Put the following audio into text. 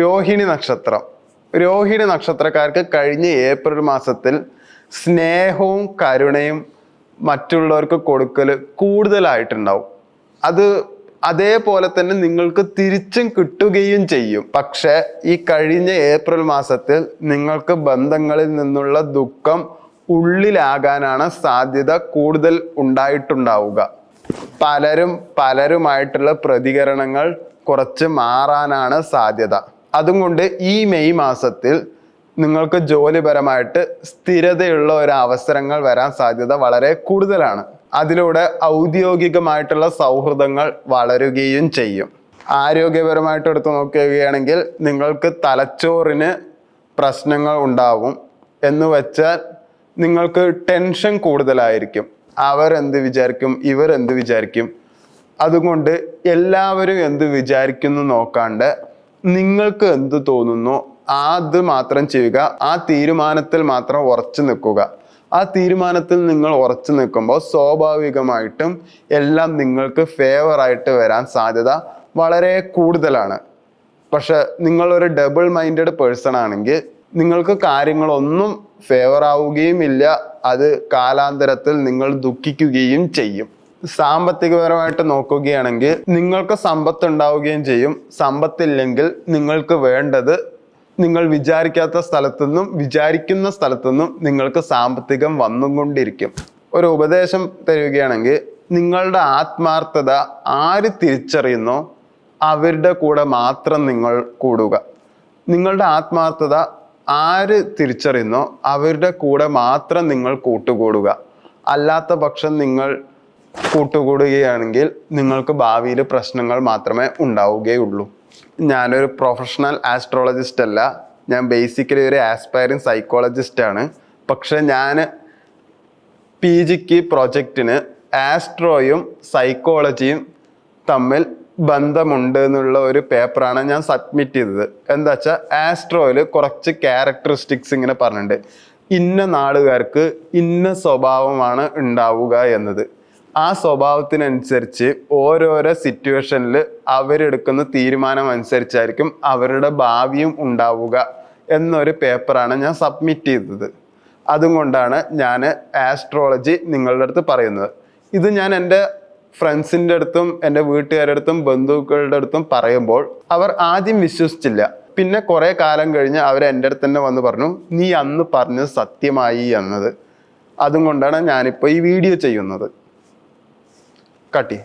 രോഹിണി നക്ഷത്രം. രോഹിണി നക്ഷത്രക്കാർക്ക് കഴിഞ്ഞ ഏപ്രിൽ മാസത്തിൽ സ്നേഹവും കരുണയും മറ്റുള്ളവർക്ക് കൊടുക്കൽ കൂടുതലായിട്ടുണ്ടാവും. അത് അതേപോലെ തന്നെ നിങ്ങൾക്ക് തിരിച്ചും കിട്ടുകയും ചെയ്യും. പക്ഷെ ഈ കഴിഞ്ഞ ഏപ്രിൽ മാസത്തിൽ നിങ്ങൾക്ക് ബന്ധങ്ങളിൽ നിന്നുള്ള ദുഃഖം ഉള്ളിലാകാനാണ് സാധ്യത കൂടുതൽ ഉണ്ടായിട്ടുണ്ടാവുക. പലരും പലരുമായിട്ടുള്ള പ്രതികരണങ്ങൾ കുറച്ച് മാറാനാണ് സാധ്യത. അതുകൊണ്ട് ഈ മെയ് മാസത്തിൽ നിങ്ങൾക്ക് ജോലിപരമായിട്ട് സ്ഥിരതയുള്ള ഒരു അവസരങ്ങൾ വരാൻ സാധ്യത വളരെ കൂടുതലാണ്. അതിലൂടെ ഔദ്യോഗികമായിട്ടുള്ള സൗഹൃദങ്ങൾ വളരുകയും ചെയ്യും. ആരോഗ്യപരമായിട്ട് എടുത്തു നോക്കുകയാണെങ്കിൽ നിങ്ങൾക്ക് തലച്ചോറിന് പ്രശ്നങ്ങൾ ഉണ്ടാവും എന്ന് വെച്ചാൽ നിങ്ങൾക്ക് ടെൻഷൻ കൂടുതലായിരിക്കും. അവരെന്ത് വിചാരിക്കും ഇവരെന്ത് വിചാരിക്കും. അതുകൊണ്ട് എല്ലാവരും എന്ത് വിചാരിക്കുന്നു നോക്കാണ്ട് നിങ്ങൾക്ക് എന്ത് തോന്നുന്നു? അത് മാത്രം ചെയ്യുക ആ തീരുമാനത്തിൽ മാത്രം ഉറച്ചു നിൽക്കുക. ആ തീരുമാനത്തിൽ നിങ്ങൾ ഉറച്ചു നിൽക്കുമ്പോൾ സ്വാഭാവികമായിട്ടും എല്ലാം നിങ്ങൾക്ക് ഫേവർ ആയിട്ട് വരാൻ സാധ്യത വളരെ കൂടുതലാണ്. പക്ഷെ നിങ്ങളൊരു ഡബിൾ മൈൻഡഡ് പേഴ്സൺ ആണെങ്കിൽ നിങ്ങൾക്ക് കാര്യങ്ങളൊന്നും ഫേവർ ആവുകയും ഇല്ല. അത് കാലാന്തരത്തിൽ നിങ്ങൾ ദുഃഖിക്കുകയും ചെയ്യും. സാമ്പത്തികപരമായിട്ട് നോക്കുകയാണെങ്കിൽ നിങ്ങൾക്ക് സമ്പത്ത് ഉണ്ടാവുകയും ചെയ്യും. സമ്പത്തില്ലെങ്കിൽ നിങ്ങൾക്ക് വേണ്ടത് നിങ്ങൾ വിചാരിക്കാത്ത സ്ഥലത്തുനിന്നും വിചാരിക്കുന്ന സ്ഥലത്തുനിന്നും നിങ്ങൾക്ക് സാമ്പത്തികം വന്നുകൊണ്ടിരിക്കും. ഒരു ഉപദേശം തരികയാണെങ്കിൽ നിങ്ങളുടെ ആത്മാർത്ഥത ആര് തിരിച്ചറിയുന്നോ അവരുടെ കൂടെ മാത്രം നിങ്ങൾ കൂടുക. നിങ്ങളുടെ ആത്മാർത്ഥത ആര് തിരിച്ചറിയുന്നോ അവരുടെ കൂടെ മാത്രം നിങ്ങൾ കൂട്ടുകൂടുക. അല്ലാത്ത പക്ഷം നിങ്ങൾ കൂട്ടുകൂടുകയാണെങ്കിൽ നിങ്ങൾക്ക് ഭാവിയിൽ പ്രശ്നങ്ങൾ മാത്രമേ ഉണ്ടാവുകയുള്ളൂ. ഞാനൊരു പ്രൊഫഷണൽ ആസ്ട്രോളജിസ്റ്റ് അല്ല. ഞാൻ ബേസിക്കലി ഒരു ആസ്പയറിങ് സൈക്കോളജിസ്റ്റാണ് പക്ഷെ ഞാൻ പി ജിക്ക് പ്രൊജക്റ്റിന് ആസ്ട്രോയും സൈക്കോളജിയും തമ്മിൽ ബന്ധമുണ്ട് എന്നുള്ള ഒരു പേപ്പറാണ് ഞാൻ സബ്മിറ്റ് ചെയ്തത്. എന്താ വെച്ചാൽ ആസ്ട്രോയിൽ കുറച്ച് ക്യാരക്ടറിസ്റ്റിക്സ് ഇങ്ങനെ പറഞ്ഞിട്ടുണ്ട്. ഇന്ന നാളുകാർക്ക് ഇന്ന സ്വഭാവമാണ് ഉണ്ടാവുക എന്നത്. ആ സ്വഭാവത്തിനനുസരിച്ച് ഓരോരോ സിറ്റുവേഷനിൽ അവരെടുക്കുന്ന തീരുമാനം അനുസരിച്ചായിരിക്കും അവരുടെ ഭാവിയും ഉണ്ടാവുക എന്നൊരു പേപ്പറാണ് ഞാൻ സബ്മിറ്റ് ചെയ്തത്. അതുകൊണ്ടാണ് ഞാൻ ആസ്ട്രോളജി നിങ്ങളുടെ അടുത്ത് പറയുന്നത്. ഇത് ഞാൻ എന്റെ ഫ്രണ്ട്സിന്റെ അടുത്തും എന്റെ വീട്ടുകാരുടെ അടുത്തും ബന്ധുക്കളുടെ അടുത്തും പറയുമ്പോൾ അവർ ആദ്യം വിശ്വസിച്ചില്ല. പിന്നെ കുറേ കാലം കഴിഞ്ഞ് അവർ എന്റെ അടുത്ത് തന്നെ വന്ന് പറഞ്ഞു നീ അന്ന് പറഞ്ഞത് സത്യമായി എന്നത്. അതും കൊണ്ടാണ് ഞാനിപ്പോൾ ഈ വീഡിയോ ചെയ്യുന്നത്. काटी।